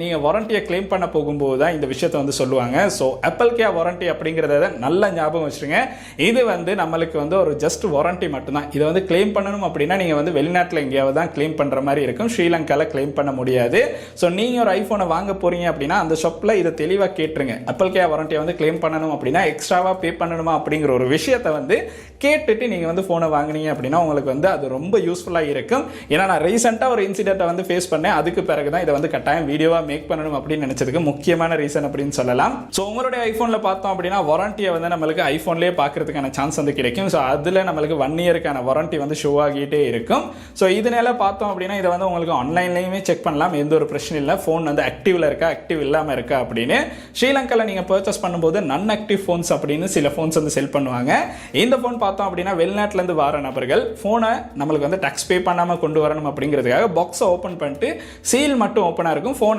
நீங்கள் வாரண்டியை கிளைம் பண்ண போகும்போது தான் இந்த விஷயத்தை வந்து சொல்லுவாங்க. ஸோ ஆப்பிள் கேர் வாரண்டி அப்படிங்கிறத நல்லா ஞாபகம் வச்சுருங்க. இது வந்து நம்மளுக்கு வந்து ஒரு ஜஸ்ட் வாரண்டி மட்டும்தான். இதை வந்து கிளைம் பண்ணணும் அப்படின்னா நீங்கள் வந்து வெளிநாட்டில் எங்கேயாவது தான் கிளைம் பண்ணுற மாதிரி இருக்கும். ஸ்ரீலங்காவில் கிளைம் பண்ண முடியாது. ஸோ நீங்கள் ஒரு ஐஃபோனை வாங்க போகிறீங்க அப்படின்னா அந்த ஷாப்பில் இதை தெளிவாக கேட்டுருங்க. ஆப்பிள் கேர் வாரண்டியை வந்து கிளைம் பண்ணணும் அப்படின்னா எக்ஸ்ட்ராவாக பே பண்ணணுமா அப்படிங்கிற ஒரு விஷயத்தை வந்து கேட்டுட்டு நீங்கள் வந்து ஃபோனை வாங்குனீங்க அப்படின்னா உங்களுக்கு வந்து அது ரொம்ப யூஸ்ஃபுல்லாக இருக்கும். ஏன்னா நான் ரீசெண்டாக ஒரு இன்சிடென்ட்டை வந்து ஃபேஸ் பண்ணேன். அதுக்கு பிறகு தான் இதை வந்து கட்டாயம் வீடியோவாக மேக் பண்ணணும் அப்படின்னு நினச்சதுக்கு முக்கியமான ரீசன் அப்படின்னு சொல்லலாம். ஸோ உங்களுடைய ஐஃபோனில் பார்த்தோம் அப்படின்னா வாரண்டியை வந்து நம்மளுக்கு ஐஃபோன்லேயே பார்க்கறதுக்கான சான்ஸ் வந்து கிடைக்கும். ஸோ அதில் நம்மளுக்கு ஒன் இயருக்கான வாரண்டி வந்து ஷோ ஆகிட்டே இருக்கும். ஸோ இதனால பார்த்தோம் அப்படின்னா இதை வந்து உங்களுக்கு ஆன்லைன்லையுமே செக் பண்ணலாம். எந்த ஒரு பிரச்சனையும் இல்லை. ஃபோன் வந்து ஆக்டிவில் இருக்கா? ஆக்டிவ் இல்லாமல் இருக்கா அப்படின்னு. ஸ்ரீலங்காவில் நீங்கள் பர்ச்சேஸ் பண்ணும்போது நன் ஆக்டிவ் ஃபோன்ஸ் அப்படின்னு சில ஃபோன்ஸ் வந்து செல் பண்ணுவாங்க. இந்த ஃபோன் பார்த்தோம் அப்படின்னா வெளிநாட்டிலேருந்து வர நபர்கள் ஃபோனை நம்மளுக்கு வந்து டேக்ஸ் பே பண்ணாமல் கொண்டு வரணும் அப்படிங்கிறதுக்காக பாக்ஸை ஓப்பன் பண்ணிட்டு சீல் மட்டும் ஓப்பனாக இருக்கும். ஃபோன்